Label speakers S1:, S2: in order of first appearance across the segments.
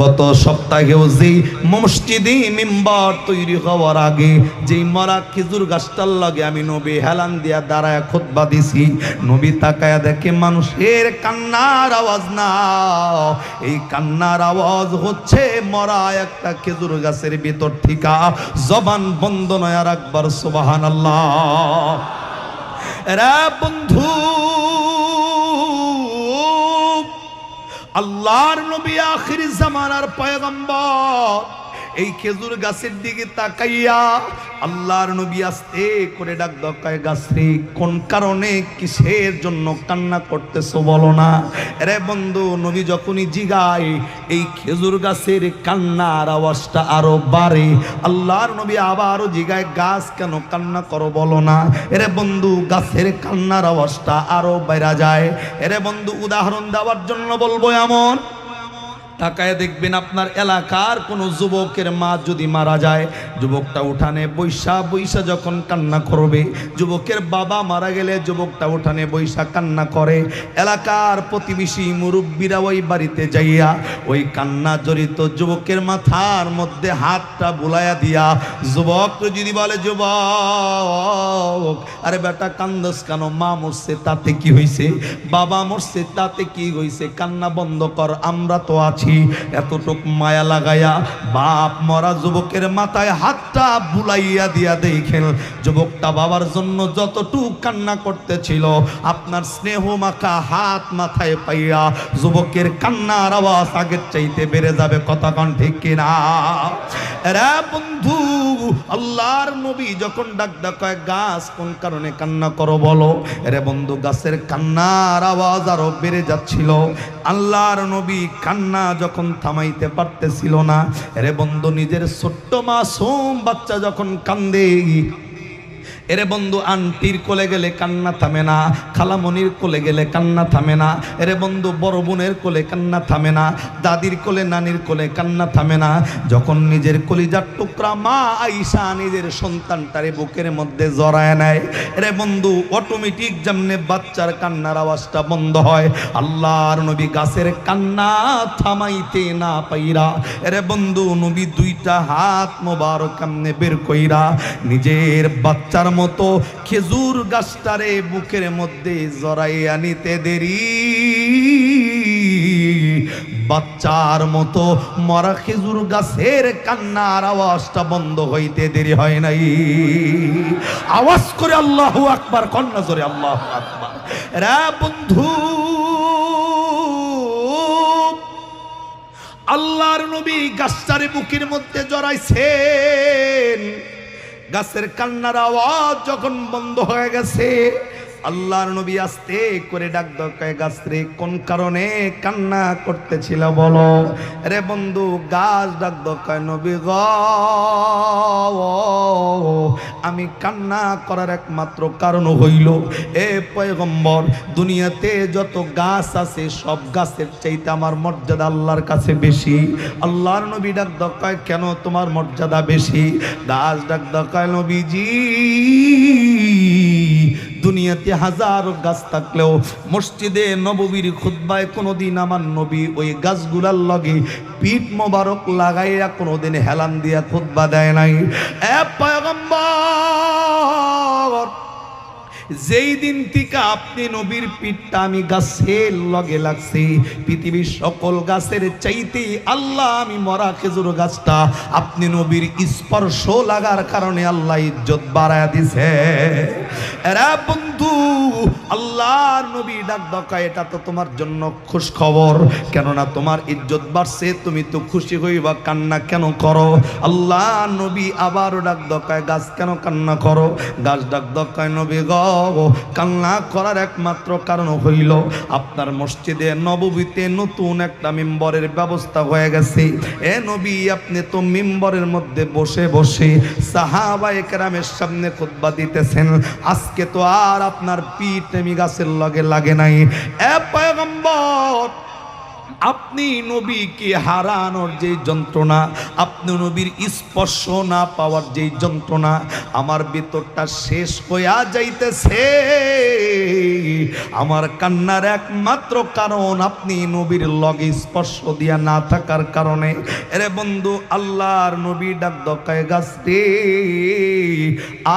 S1: গত সপ্তাহেও যেই মসজিদে মেম্বার তৈরি হওয়ার আগে, যেই মরা খেজুর গাছটার লাগে আমি নবী হেলান দিয়া দাঁড়ায় খোদবা দিছি, নবী তাকায়া দেখে মানুষের কান্নার আওয়াজ, না, এই কান্নার আওয়াজ হচ্ছে মরা একটা খেজুর গাছের ভিতর ঠিকা জবান বন্ধ নয় আর একবার সুবাহান আল্লাহ বন্ধু আল্লাহর নবী আখির জামানার পয়গম্বর। এই খেজুর গাছের দিকে তাকাইয়া আল্লাহর নবী আস্তে করে ডাক দকায় গাছরে, কোন কারণে কিসের জন্য কান্না করতেছো বলো না? রে বন্ধু, নবী যখনই জিগায়, এই খেজুর গাছের কান্নার আওয়াজটা আরও বাড়ে। আল্লাহর নবী আবারও জিগায়, গাছ কেন কান্না করো বলো না? এরে বন্ধু, গাছের কান্নার আওয়াজটা আরও বেড়া যায়। এরে বন্ধু, উদাহরণ দেওয়ার জন্য বলব এমন তাকায় দেখবেন আপনার এলাকার কোনো যুবকের মা যদি মারা যায়, যুবকটা উঠানে বৈশা বৈশা যখন কান্না করবে, যুবকের বাবা মারা গেলে যুবকটা উঠানে বৈশা কান্না করে। এলাকার প্রতিবেশী মুরব্বীরা ওই বাড়িতে যাইয়া ওই কান্না জড়িত যুবকের মাথার মধ্যে হাতটা বুলাইয়া দিয়া, যুবক, যদি বলে যুবক, আরে বেটা কান্দস কেন? মা মরছে, তাতে কি হইছে? বাবা মরছে, তাতে কি হইছে? কান্না বন্ধ কর, আমরা তো আছি। এতটুক মায়া লাগায়া বাপ মরা যুবকের মাথায় হাতটা বুলাইয়া দিয়া দেখেন, যুবকটা বাবার জন্য যতটুক কান্না করতেছিল, আপনার স্নেহ মাখা হাত মাথায় পাইয়া যুবকের কান্নার আওয়াজ আগের চাইতে বেড়ে যাবে, কথা কন ঠিক কিনা? রে বন্ধু, আল্লাহর নবী যখন ডাক ডাকায়, গাছ কোন কারণে কান্না করো বলো? রে বন্ধু, গাছের কান্নার আওয়াজ আরও বেড়ে যাচ্ছিল। আল্লাহর নবী কান্না যখন থামাইতে পারতেছিল না, রে বন্ধু, নিজের ছোট্ট মাসুম বাচ্চা যখন কান্দে এরে বন্ধু, আন্টির কোলে গেলে কান্না থামে না, খালামনির কোলে গেলে কান্না থামে না। এরে বন্ধু, বড় বোনের কোলে কান্না থামে না, দাদির কোলে নানির কোলে কান্না থামে না। যখন নিজের কলিজার টুকরা মা আইসা নিজের সন্তানটারে বুকের মধ্যে জড়ায় নেয়, এরে বন্ধু অটোমেটিক যেমনে বাচ্চার কান্নার আওয়াজটা বন্ধ হয়, আল্লাহর নবী গাছের কান্না থামাইতে না পাইরা, এরে বন্ধু, নবী দুইটা হাত মোবারক কামনে বের কইরা, নিজের বাচ্চার মতো খেজুর গাছটারে বুকের মধ্যে জড়াইয়া নিতে দেরি। বাচ্চার মতো মরা খেজুর গাছের কান্নার আওয়াজটা বন্ধ হইতে দেরি হয় নাই। আওয়াজ করে আল্লাহ আকবার, কন্যা জোরে আল্লাহ আকবার। রে বন্ধু, আল্লাহর নবী গাছটারে বুকের মধ্যে জড়াইছেন। গাছের কান্নার আওয়াজ যখন বন্ধ হয়ে গেছে আল্লাহর নবী আস্তে করে ডাক দরকায় গাছ রে কোন কারণে কান্না করতেছিল বলো? রে বন্ধু, গাছ ডাক দরকায় নবী গ, আমি কান্না করার একমাত্র কারণ হইল, এ পয়গম্বর, দুনিয়াতে যত গাছ আছে, সব গাছের চাইতে আমার মর্যাদা আল্লাহর কাছে বেশি। আল্লাহর নবী ডাক দরকায় কেন তোমার মর্যাদা বেশি? গাছ ডাক দরকায় নবীজি দুনিয়াতে হাজার গাছ থাকলেও মসজিদে নববীর খুদ্বায় কোনোদিন আমার নবী ওই গাছগুলার লগে পিঠ মোবারক লাগাইয়া কোনোদিন হেলান দিয়া খুদ্বা দেয় নাই। যেই দিন থেকে আপনি নবীর পিঠটা আমি গাছের লগে লাগছি, পৃথিবীর সকল গাছের চাইতে আল্লাহ আমি মরা খেজুর গাছটা আপনি নবীর স্পর্শ লাগার কারণে আল্লাহ ইজ্জত বাড়ায় দিছে। এরা বন্ধু আল্লাহর নবী ডাক দকা এটা তো তোমার জন্য খুশ খবর। কেননা তোমার ইজ্জত বাড়ছে, তুমি তো খুশি হইবা, কান্না কেন করো? আল্লাহ নবী আবারও ডাক দকায় গাছ কেন কান্না করো? গাছ ডাক দকায় নবী গ, কান্না করার একমাত্র কারণ হইল, আপনার মসজিদে নববীতে নতুন একটা মেম্বরের ব্যবস্থা হয়ে গেছে। এ নবী, আপনি তো মেম্বরের মধ্যে বসে বসে সাহাবা একরামের সামনে খুতবা দিতেছেন। আজকে তো আর আপনার পিঠ গাছের লগে লাগে নাই। এ পয়গম্বর আপনি নবীকে হারানোর যে যন্ত্রণা, আপনি নবীর স্পর্শ না পাওয়ার যে যন্ত্রণা, আমার ভিতরটা শেষ হইয়া যাইতেছে। আমার কান্নার একমাত্র কারণ আপনি নবীর লগে স্পর্শ দিয়া না থাকার কারণে। এরে বন্ধু, আল্লাহর নবী ডাক দকায় গাছ রে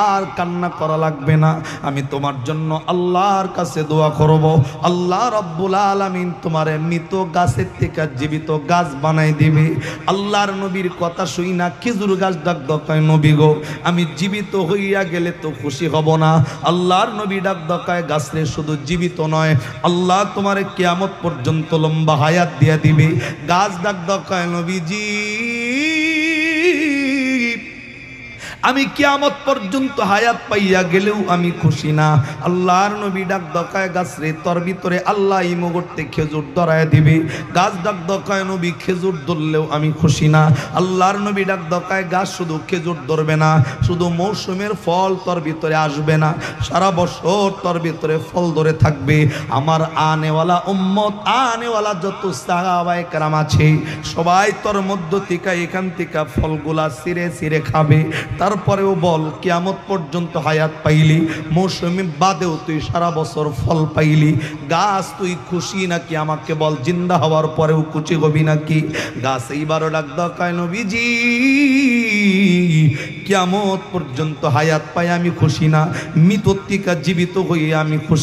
S1: আর কান্না করা লাগবে না। আমি তোমার জন্য আল্লাহর কাছে দোয়া করব। আল্লাহ রব্বুল আলামিন তোমার মৃত গাছের থেকে জীবিত গাছ বানাই দিবে। আল্লাহর নবীর কথা শুই না, খেজুর গাছ ডাক দকায় নবী গো, আমি জীবিত হইয়া গেলে তো খুশি হব না। আল্লাহর নবী ডাক দকায় গাছরে শুধু জীবিত নয়, আল্লাহ তোমার কেয়ামত পর্যন্ত লম্বা হায়াত দিয়া দিবে। গাছ ডাক দকায় নবীজি। আমি কিয়ামত পর্যন্ত হায়াত পাইয়া গেলেও আমি খুশি না। আল্লাহর নবী ডাক দকায় গাছ রে তোর ভিতরে আল্লাহ এই মুহূর্তে খেজুর ধরায় দিবে। গাছ ডাক দকায় নবী খেজুর ধরলেও আমি খুশি না। আল্লাহর নবী ডাক দকায় গাছ শুধু খেজুর ধরবে না, শুধু মৌসুমের ফল তোর ভিতরে আসবে না। সারা বছর তোর ভিতরে ফল ধরে থাকবে। আমার আনেওয়ালা উম্মত, আনেওয়ালা যত সাহাবায়ে কেরাম আছে, সবাই তোর মধ্য থেকে এখান থেকে ফলগুলা সিরে সিরে খাবে। তারপরেও বল, কেয়ামত পর্যন্ত হায়াত পাইলি, মৌসুমি বাদেও তুই সারা বছর ফল পাইলি। গাছ, তুই খুশি নাকি? আমাকে বল, জিন্দা হওয়ার পরেও খুশি হবি নাকি? গাছ, এইবারও ডাক দকায় নবীজি, কেয়ামত পর্যন্ত হায়াত পাই, আমি খুশি না। মৃতত্বিকা জীবিত হয়ে আমি খুশি